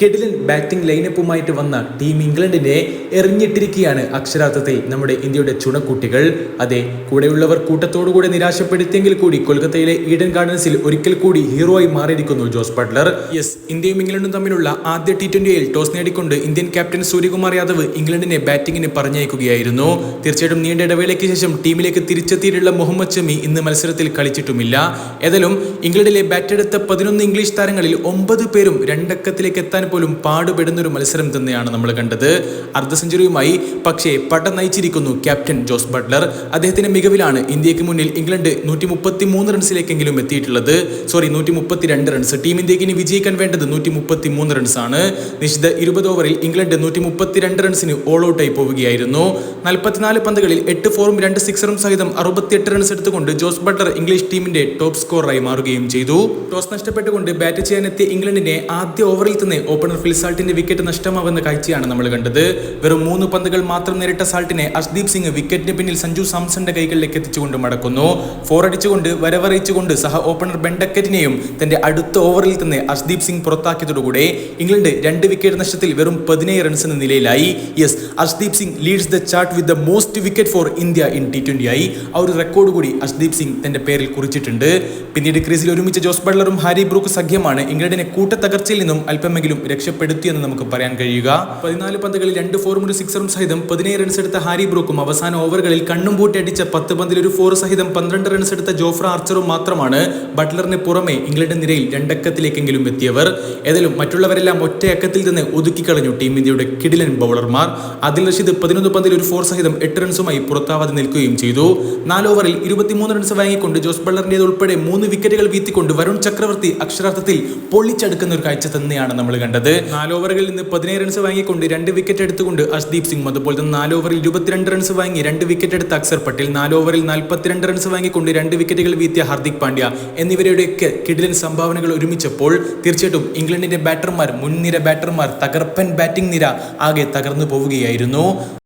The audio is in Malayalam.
കെഡിലൻ ബാറ്റിംഗ് ലൈനപ്പുമായിട്ട് വന്ന ടീം ഇംഗ്ലണ്ടിനെ എറിഞ്ഞിട്ടിരിക്കുകയാണ് അക്ഷരാർത്ഥത്തിൽ നമ്മുടെ ഇന്ത്യയുടെ ചുണക്കുട്ടികൾ. അതെ കൂടെയുള്ളവർ കൂട്ടത്തോടുകൂടെ നിരാശപ്പെടുത്തിയെങ്കിൽ കൂടി കൊൽക്കത്തയിലെ ഈഡൻ ഗാർഡൻസിൽ ഒരിക്കൽ കൂടി ഹീറോ ആയി മാറിയിരിക്കുന്നു ജോസ് ബട്ട്ലർ. യെസ് ഇന്ത്യയും ഇംഗ്ലണ്ടും തമ്മിലുള്ള ആദ്യ ടി ട്വന്റിയിൽ ടോസ് നേടിക്കൊണ്ട് ഇന്ത്യൻ ക്യാപ്റ്റൻ സൂര്യകുമാർ യാദവ് ഇംഗ്ലണ്ടിനെ ബാറ്റിംഗിന് പറഞ്ഞയക്കുകയായിരുന്നു. തീർച്ചയായിട്ടും നീണ്ട ഇടവേളയ്ക്ക് ശേഷം ടീമിലേക്ക് തിരിച്ചെത്തിയിട്ടുള്ള മുഹമ്മദ് ഷമി ഇന്ന് മത്സരത്തിൽ കളിച്ചിട്ടുമില്ല. ഏതായാലും ഇംഗ്ലണ്ടിലെ ബാറ്റെടുത്ത പതിനൊന്ന് ഇംഗ്ലീഷ് താരങ്ങളിൽ ഒമ്പത് പേരും രണ്ടക്കത്തിലേക്ക് എത്താൻ പോലും പാടുപെടുന്ന ഒരു മത്സരം തന്നെയാണ് നമ്മൾ കണ്ടത്. അർദ്ധ സെഞ്ചുറിയുമായി പക്ഷേ പട നയിച്ചിരിക്കുന്നു ക്യാപ്റ്റൻ ജോസ് ബട്ട്ലർ. അദ്ദേഹത്തിന്റെ മികവിലാണ് ഇന്ത്യയ്ക്ക് മുന്നിൽ ഇംഗ്ലണ്ട് നൂറ്റി മുപ്പത്തി മൂന്ന് റൺസിലേക്കെങ്കിലും എത്തിയിട്ടുള്ളത്. സോറി നൂറ്റി മുപ്പത്തി രണ്ട് റൺസ് ടീം ഇന്ത്യയ്ക്ക് ഇനി വിജയിക്കാൻ വേണ്ടത് നൂറ്റി മുപ്പത്തി മൂന്ന് റൺസാണ് നിശ്ചിത ഇരുപത് ഓവറിൽ ഇംഗ്ലണ്ട് നൂറ്റി മുപ്പത്തി രണ്ട് റൺസിന് ഓൾ ഔട്ടായി പോവുകയായിരുന്നു. നാൽപ്പത്തിനാല് പന്തുകളിൽ എട്ട് ഫോറും രണ്ട് സിക്സറും സഹിതം അറുപത്തിയെട്ട് റൺസ് എടുത്തുകൊണ്ട് ജോസ് ബട്ട്ലർ ഇംഗ്ലീഷ് ടീമിന്റെ ടോപ്പ് സ്കോറായി മാറുകയും ചെയ്തു. ടോസ് നഷ്ടപ്പെട്ടുകൊണ്ട് ബാറ്റ് ചെയ്യാനെത്തിയ ഇംഗ്ലണ്ടിനെ ആദ്യ ഓവറിൽ തന്നെ ഓപ്പണർ ഫിൽ സാൾട്ടിന്റെ വിക്കറ്റ് നഷ്ടമാവുന്ന കാഴ്ചയാണ് നമ്മൾ കണ്ടത്. വെറും മൂന്ന് പന്തുകൾ മാത്രം നേരിട്ട സാൾട്ടിനെ അഷ്ദീപ് സിംഗ് വിക്കറ്റിന് പിന്നിൽ സഞ്ജു സാംസന്റെ കൈകളിലേക്ക് എത്തിച്ചുകൊണ്ട് മടക്കുന്നു. ഫോർ അടിച്ചുകൊണ്ട് വരവറിയിച്ചുകൊണ്ട് സഹ ഓപ്പണർ ബെൻഡക്കറ്റിനെയും തന്റെ അടുത്ത ഓവറിൽ തന്നെ അഷ്ദീപ് സിംഗ് പുറത്താക്കിയതോടുകൂടെ ഇംഗ്ലണ്ട് രണ്ട് വിക്കറ്റ് നഷ്ടത്തിൽ വെറും പതിനേഴ് റൺസ് എന്ന നിലയിലായി. Yes Arshdeep Singh leads the chart with the most wicket for India in T twenty ആയി. ആ ഒരു റെക്കോർഡ് കൂടി അഷ്ദീപ് സിംഗ് തന്റെ പേരിൽ കുറിച്ചിട്ടുണ്ട്. പിന്നീട് ക്രീസിൽ ഒരുമിച്ച് ജോസ് ബട്ട്ലറും ഹാരി ബ്രൂക്ക് സഖ്യമാണ് ഇംഗ്ലണ്ടിനെ കൂട്ടത്തകർച്ചയിൽ നിന്നും അല്പമെങ്കിലും രക്ഷപ്പെടുത്തിയെന്ന് നമുക്ക് പറയാൻ കഴിയുക. പതിനാല് പന്തുകളിൽ രണ്ട് ഫോറും ഒരു സിക്സറും സഹിതം പതിനേഴ് റൺസ് എടുത്ത ഹാരി ബ്രൂക്കും അവസാന ഓവറുകളിൽ കണ്ണും പൂട്ടിയടിച്ച പത്ത് പന്തിൽ ഒരു ഫോർ സഹിതം പന്ത്രണ്ട് റൺസ് എടുത്ത ജോഫ്ര ആർച്ചറും മാത്രമാണ് ബട്ട്ലറിന് പുറമെ ഇംഗ്ലണ്ട് നിരയിൽ രണ്ടക്കത്തിലേക്കെങ്കിലും എത്തിയവർ. ഏതായാലും മറ്റുള്ളവരെല്ലാം ഒറ്റയക്കത്തിൽ നിന്ന് ഒതുക്കിക്കളഞ്ഞു ടീം ഇന്ത്യയുടെ കിടിലൻ ബൗളർമാർ അതിൽ റഷീദ് പതിനൊന്ന് പന്തിൽ ഒരു ഫോർ സഹിതം എട്ട് റൺസുമായി പുറത്താവാതെ നിൽക്കുകയും ചെയ്തു. നാല് ഓവറിൽ ഇരുപത്തിമൂന്ന് റൺസ് വാങ്ങിക്കൊണ്ട് ജോസ് ബള്ളറിന്റേത് ഉൾപ്പെടെ മൂന്ന് വിക്കറ്റുകൾ വീത്തിക്കൊണ്ട് വരുൺ ചക്രവർത്തി അക്ഷരാർത്ഥത്തിൽ പൊള്ളിച്ചെടുക്കുന്ന ഒരു കാഴ്ച തന്നെയാണ് നമ്മൾ കണ്ടത്. നാല് നിന്ന് പതിനേഴ് റൺസ് വാങ്ങിക്കൊണ്ട് രണ്ട് വിക്കറ്റ് എടുത്തുകൊണ്ട് അഷ്ദീപ് സിംഗ് അതുപോലെ തന്നെ നാല് ഓവറിൽ ഇരുപത്തിരണ്ട് റൺസ് വാങ്ങി രണ്ട് വിക്കറ്റ് എടുത്ത അക്സർ പട്ടേൽ നാല് ഓവറിൽ നാൽപ്പത്തിരണ്ട് റൺസ് വാങ്ങിക്കൊണ്ട് രണ്ട് വിക്കറ്റുകൾ വീത്തിയ ഹാർദിക് പാണ്ഡ്യ. എന്നിവരുടെയൊക്കെ കിടിലൻ സംഭാവനകൾ ഒരുമിച്ചപ്പോൾ തീർച്ചയായിട്ടും ഇംഗ്ലണ്ടിന്റെ ബാറ്റർമാർ മുൻനിര ബാറ്റർമാർ തകർപ്പൻ ബാറ്റിംഗ് നിര ആകെ തകർന്നു പോവുകയായിരുന്നു.